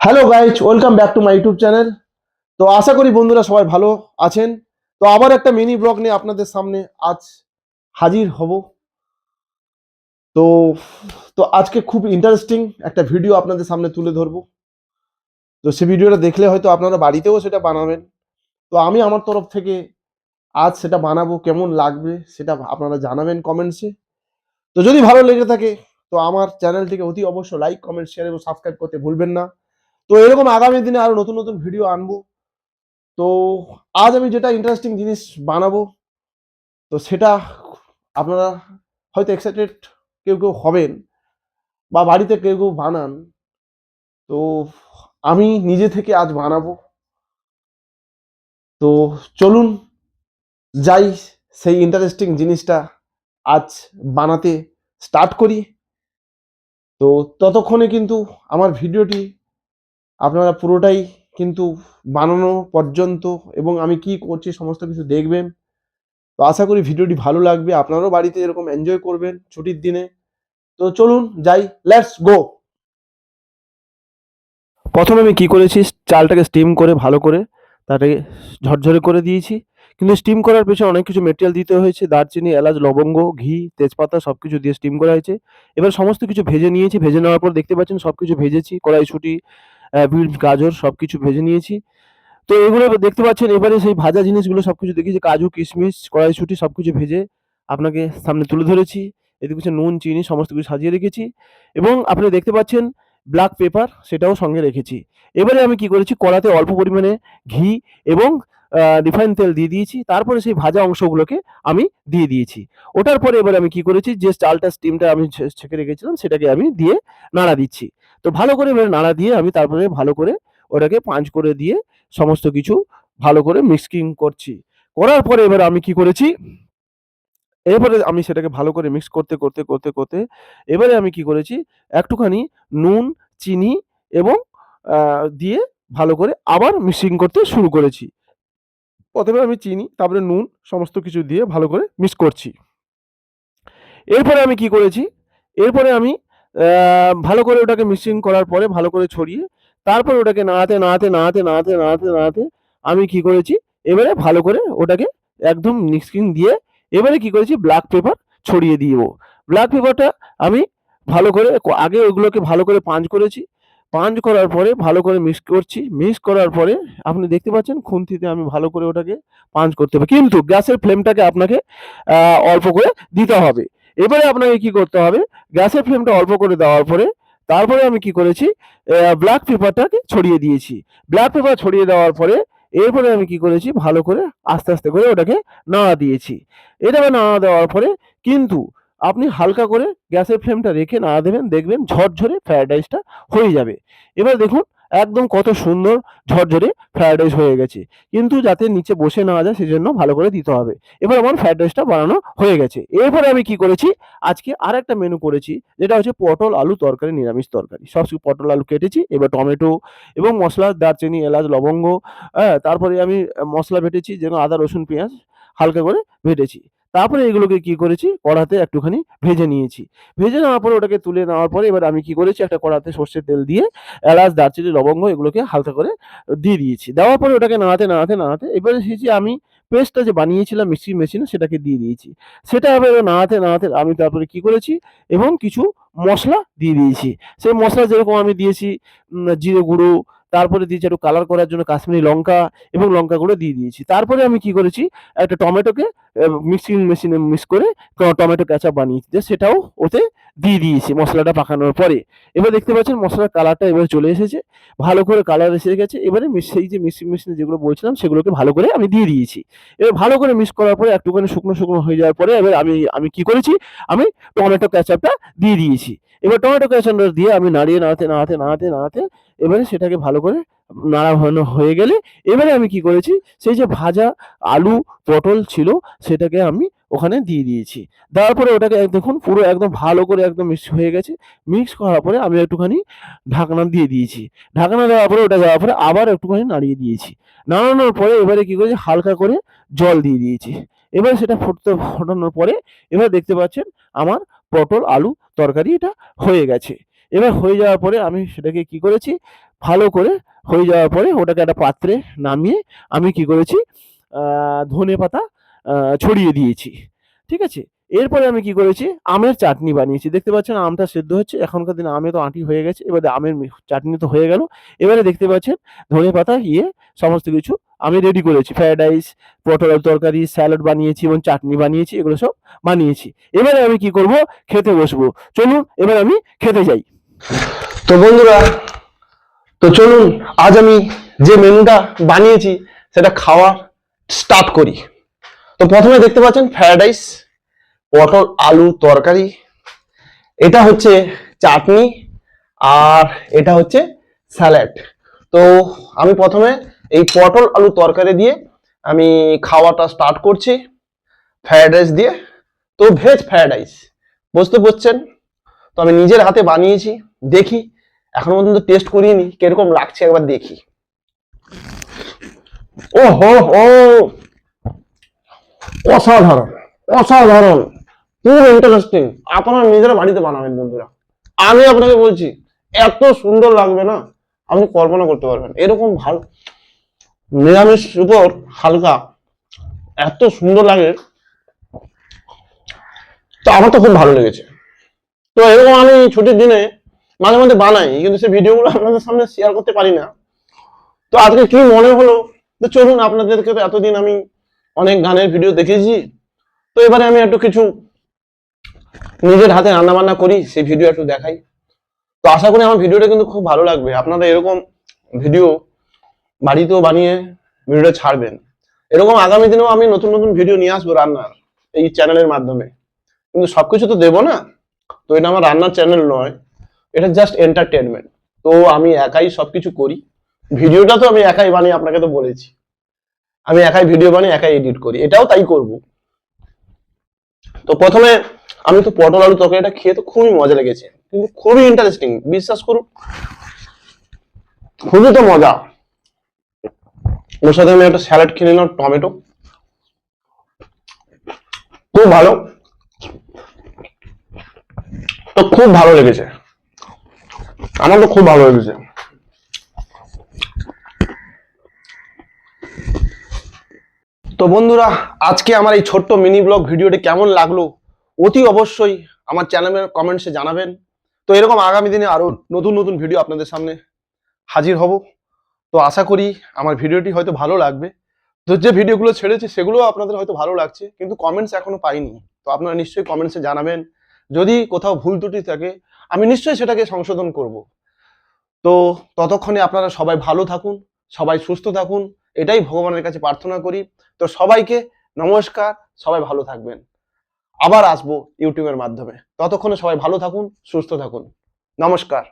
Hello guys welcome back to my YouTube channel তো আশা করি বন্ধুরা সবাই ভালো আছেন। তো আবার একটা মিনি ব্লগ নিয়ে আপনাদের সামনে আজ হাজির হব। তো তো আজকে খুব ইন্টারেস্টিং একটা ভিডিও আপনাদের সামনে তুলে ধরবো। তো সে ভিডিওটা দেখলে হয়তো আপনারা বাড়িতেও সেটা বানাবেন। তো আমি আমার তরফ থেকে আজ সেটা বানাবো, কেমন লাগবে সেটা আপনারা জানাবেন কমেন্টসে তো যদি ভালো লেগে থাকে, তো আমার চ্যানেলটিকে অতি অবশ্য লাইক কমেন্ট শেয়ার এবং সাবস্ক্রাইব করতে ভুলবেন না। তো এরকম আগামী দিনে আরও নতুন নতুন ভিডিও আনব। তো আজ আমি যেটা ইন্টারেস্টিং জিনিস বানাবো, তো সেটা আপনারা হয়তো এক্সাইটেড কেউ কেউ হবেন বা বাড়িতে কেউ কেউ বানান, তো আমি নিজে থেকে আজ বানাবো। তো চলুন যাই সেই ইন্টারেস্টিং জিনিসটা আজ বানাতে স্টার্ট করি। তো ততক্ষণে কিন্তু আমার ভিডিওটি আপনারা পুরোটাই কিন্তু বানানো পর্যন্ত এবং আমি কি করছি সমস্ত কিছু দেখবেন। তো আশা করি ভিডিওটি ভালো লাগবে। আপনারাও বাড়িতে এরকম এনজয় করবেন ছুটির দিনে। তো চলুন যাই লেটস গো প্রথমে আমি কি করেছি, চালটাকে স্টিম করে ভালো করে তাটাকে ঝরঝরে করে দিয়েছি। কিন্তু স্টিম করার পেছনে অনেক কিছু মেটেরিয়াল দিতে হয়েছে। দারচিনি, এলাচ, লবঙ্গ, ঘি, তেজপাতা সব কিছু দিয়ে স্টিম করা হয়েছে। এবার সমস্ত কিছু ভেজে নিয়েছি। ভেজে নেওয়ার পর দেখতে পাচ্ছেন সব কিছু ভেজেছি। কড়াইশুঁটি বিট, গাজর সব কিছু ভেজে নিয়েছি। তো এগুলো দেখতে পাচ্ছেন, এবারে সেই ভাজা জিনিসগুলো সব কিছু দেখেছি কাজু, কিশমিশ, কড়াইশুঁটি সব কিছু ভেজে আপনাকে সামনে তুলে ধরেছি। এদিকে হচ্ছে নুন, চিনি, সমস্ত কিছু সাজিয়ে রেখেছি। এবং আপনি দেখতে পাচ্ছেন ব্ল্যাক পেপার সেটাও সঙ্গে রেখেছি। এবারে আমি কি করেছি, কড়াতে অল্প পরিমাণে ঘি এবং রিফাইন তেল দিয়ে দিয়েছি। তারপরে সেই ভাজা অংশগুলোকে আমি দিয়ে দিয়েছি। ওটার পরে এবারে আমি কি করেছি, যে চালটা স্টিমটা আমি ছেঁকে রেখেছিলাম, সেটাকে আমি দিয়ে নাড়া দিচ্ছি। তো ভালো করে এবারে নাড়া দিয়ে আমি তারপরে ভালো করে ওটাকে পাঁচ করে দিয়ে সমস্ত কিছু ভালো করে মিক্সিং করছি। করার পরে এবার আমি কি করেছি? এবারে আমি সেটাকে ভালো করে মিক্স করতে করতে করতে করতে এবারে আমি কি করেছি? একটুখানি নুন, চিনি এবং দিয়ে ভালো করে আবার মিক্সিং করতে শুরু করেছি। প্রথমে আমি চিনি, তারপরে নুন সমস্ত কিছু দিয়ে ভালো করে মিক্স করছি। এরপরে আমি কি করেছি? এরপরে আমি ভালো করে ওটাকে মিক্সিং করার পরে ভালো করে ছড়িয়ে তারপর ওটাকে নাড়াতে নাড়াতে নাড়াতে নাড়াতে নাড়াতে নাড়াতে আমি কি করেছি? এবারে ভালো করে ওটাকে একদম মিক্সিং দিয়ে এবারে কি করেছি? ব্ল্যাক পেপার ছড়িয়ে দিব। ব্ল্যাক পেপারটা আমি ভালো করে আগে ওগুলোকে ভালো করে পাঞ্চ করেছি। পাঞ্চ করার পরে ভালো করে মিক্স করছি। মিক্স করার পরে আপনি দেখতে পাচ্ছেন খুন্তিতে আমি ভালো করে ওটাকে পাঞ্চ করতে হবে। কিন্তু গ্যাসের ফ্লেমটাকে আপনাকে অল্প করে দিতে হবে। এবারে আপনাকে কি করতে হবে, গ্যাসের ফ্লেমটা অল্প করে দেওয়ার পরে, তারপরে আমি কি করেছি ব্ল্যাক পেপারটাকে ছড়িয়ে দিয়েছি। ব্ল্যাক পেপার ছড়িয়ে দেওয়ার পরে, এরপরে আমি কি করেছি, ভালো করে আস্তে আস্তে করে ওটাকে নাড়া দিয়েছি। এটা নাড়া দেওয়ার পরে কিন্তু আপনি হালকা করে গ্যাসের ফ্লেমটা রেখে নাড়া দেবেন, দেখবেন ঝরঝরে ফ্রায়েড রাইসটা হয়ে যাবে। এবার দেখুন একদম কত সুন্দর ঝরঝরে ফ্রায়েড রাইস হয়ে গেছে। কিন্তু যাতে নিচে বসে না যায়, সেজন্য ভালো করে দিতে হবে। এবার আমার ফ্রায়েড রাইসটা বানানো হয়ে গেছে। এরপরে আমি কি করেছি? আজকে আর একটা মেনু করেছি, যেটা হচ্ছে পটল আলু তরকারি, নিরামিষ তরকারি। সব পটল আলু কেটেছি, এবার টমেটো এবং মশলা, দারচিনি, এলাচ, লবঙ্গ হ্যাঁ তারপরে আমি মশলা ভেটেছি যেমন আদা, রসুন, পেঁয়াজ হালকা করে ভেটেছি। তারপরে এগুলোকে কি করেছি? কড়াতে একটুখানি ভেজে নিয়েছি। ভেজে নেওয়ার পরে ওটাকে তুলে নেওয়ার পরে এবার আমি কি করেছি? একটা কড়াতে সর্ষের তেল দিয়ে এলাচ, দারচিনি, লবঙ্গ এগুলোকে হালকা করে দিয়ে দিয়েছি। দেওয়ার পরে ওটাকে নাড়াতে নাড়াতে নাড়াতে এবারে যে আমি পেস্টটা যে বানিয়েছিলাম মিক্সি মেশিনে সেটাকে দিয়ে দিয়েছি। সেটা এবার নাড়াতে নাড়াতে আমি তারপরে কি করেছি? এবং কিছু মশলা দিয়ে দিয়েছি। সেই মশলা যেরকম আমি দিয়েছি জিরে গুঁড়ো তারপরে দিয়েছি একটু কালার করার জন্য কাশ্মীরি লঙ্কা এবং লঙ্কা গুঁড়ো দিয়ে দিয়েছি। তারপরে আমি কি করেছি, একটা টমেটোকে মিক্সিং মেশিনে মিক্স করে টমেটো ক্যাচাপ বানিয়েছি সেটাও ওতে দিয়ে দিয়েছি মশলাটা পাকানোর পরে। এবার দেখতে পাচ্ছেন মশলার কালারটা এবার চলে এসেছে। ভালো করে কালার এসে গেছে। এবারে সেই যে মিক্সিং মেশিনে যেগুলো বলছিলাম সেগুলোকে ভালো করে আমি দিয়ে দিয়েছি। এবার ভালো করে মিক্স করার পরে একটুখানি শুকনো শুকনো হয়ে যাওয়ার পরে এবার আমি আমি কি করেছি, আমি টমেটো ক্যাচাপটা দিয়ে দিয়েছি। এবার টমেটো ক্যাচাপটা দিয়ে আমি নাড়িয়ে নাড়াতে নাড়াতে নাড়াতে নাড়াতে এবারে সেটাকে ভালো করে নাড়া হয়ে গেলে এবারে আমি কি করেছি? সেই যে ভাজা আলু পটল ছিল সেটাকে আমি ওখানে দিয়ে দিয়েছি। দেওয়ার পরে ওটাকে দেখুন পুরো একদম ভালো করে একদম মিক্স হয়ে গেছে। মিক্স করার পরে আমি একটুখানি ঢাকনা দিয়ে দিয়েছি। ঢাকনা দেওয়ার পরে ওটা দেওয়ার পরে আবার একটুখানি নাড়িয়ে দিয়েছি। নাড়ানোর পরে এবারে কি করেছি? হালকা করে জল দিয়ে দিয়েছি। এবার সেটা ফুটতে, ফোটানোর পরে এবার দেখতে পাচ্ছেন আমার পটল, আলু তরকারি এটা হয়ে গেছে। এবার হয়ে যাওয়ার পরে আমি সেটাকে কি করেছি? ভালো করে হয়ে যাওয়ার পরে ওটাকে একটা পাত্রে নামিয়ে আমি কি করেছি? ধনে পাতা ছড়িয়ে দিয়েছি। ঠিক আছে? এরপরে আমি কি করেছি? আমের চাটনি বানিয়েছি। দেখতে পাচ্ছেন আমটা সেদ্ধ হচ্ছে। এখনকার দিন আমে তো আঁটি হয়ে গেছে। এবারে আমের চাটনি তো হয়ে গেল। এবারে দেখতে পাচ্ছেন ধনে পাতা ইয়ে সমস্ত কিছু আমি রেডি করেছি। ফ্রায়েড রাইস পটল তরকারি স্যালাড বানিয়েছি এবং চাটনি বানিয়েছি। এগুলো সব বানিয়েছি। এবারে আমি কি করব? খেতে বসবো। চলুন, এবার আমি খেতে যাই। তো বন্ধুরা, তো চলুন, আজ আমি যে মেনুটা বানিয়েছি, সেটা খাওয়া স্টার্ট করি। তো প্রথমে দেখতে পাচ্ছেন ফ্রায়েড রাইস পটল, আলু, তরকারি। এটা হচ্ছে চাটনি আর এটা হচ্ছে স্যালাড। তো আমি প্রথমে এই পটল, আলু, তরকারি দিয়ে আমি খাওয়াটা স্টার্ট করছি ফ্রায়েড রাইস দিয়ে। তো ভেজ ফ্রায়েড রাইস বুঝতে পারছেন? তো আমি নিজের হাতে বানিয়েছি, দেখি। এখনও পর্যন্ত টেস্ট করিনি, কীরকম লাগছে একবার দেখি। ও! হো হো অসাধারণ অসাধারণ। খুব ইন্টারেস্টিং আপনারা নিজেরা বাড়িতে বানাবেন বন্ধুরা। আমি আপনাকে বলছি, এত সুন্দর লাগবে না, আপনি কল্পনা করতে পারবেন। এরকম ভালো নিরামিষ উপর হালকা, এত সুন্দর লাগে। তো আমার তো খুব ভালো লেগেছে। তো এরকম আমি ছুটির দিনে মাঝে মাঝে বানাই, কিন্তু সেই ভিডিওগুলো আপনাদের সামনে শেয়ার করতে পারি না। তো আজকে কি মনে হলো? তো চলুন, আপনাদেরকে তো এতদিন আমি অনেক গানের ভিডিও দেখেছি তো এবারে আমি একটু কিছু নিজের হাতে রান্না বান্না করি, সেই ভিডিও একটু দেখাই। তো আশা করি আমার ভিডিওটা কিন্তু খুব ভালো লাগবে। আপনারা এরকম ভিডিও বাড়িতেও বানিয়ে ভিডিওটা ছাড়বেন। এরকম আগামী দিনেও আমি নতুন নতুন ভিডিও নিয়ে আসব রান্নার, এই চ্যানেলের মাধ্যমে। কিন্তু সবকিছু তো দেবো না? তো এটা আমার রান্নার চ্যানেল নয়। এটা জাস্ট এন্টারটেনমেন্ট তো আমি একাই সবকিছু করি। ভিডিওটা তো আমি একাই বানিয়ে আপনাকে তো বলেছি। আমি একাই ভিডিও বানিয়ে একাই এডিট করি। এটাও তাই করব। তো প্রথমে আমি তো পটল আলু তরকারিটা খেয়ে তো খুবই মজা লেগেছে। কিন্তু খুবই ইন্টারেস্টিং বিশ্বাস করুন, খুবই তো মজা। ওর সাথে আমি একটা স্যালাড কিনে নিলাম, টমেটো। খুব ভালো। তো খুব ভালো লেগেছে। আমার তো খুব ভালো লেগেছে। তো বন্ধুরা, আজকে আমার এই ছোট্ট মিনি ব্লগ ভিডিওটি কেমন লাগল? অতি অবশ্যই আমার চ্যানেলের কমেন্টসে জানাবেন। তো এরকম আগামী দিনে আরও নতুন নতুন ভিডিও আপনাদের সামনে হাজির হব। তো আশা করি আমার ভিডিওটি হয়তো ভালো লাগবে। তো যে ভিডিওগুলো ছেড়েছি সেগুলোও আপনাদের হয়তো ভালো লাগছে, কিন্তু কমেন্টস এখনও পাইনি। তো আপনারা নিশ্চয়ই কমেন্টসে জানাবেন। যদি কোথাও ভুল ত্রুটি থাকে, আমি নিশ্চয়ই সেটাকে সংশোধন করব। তো ততক্ষণে আপনারা সবাই ভালো থাকুন, সবাই সুস্থ থাকুন। এটাই ভগবানের কাছে প্রার্থনা করি। তো সবাইকে নমস্কার, সবাই ভালো থাকবেন। আবার আসব ইউটিউবের মাধ্যমে। ততক্ষণে সবাই ভালো থাকুন সুস্থ থাকুন। নমস্কার।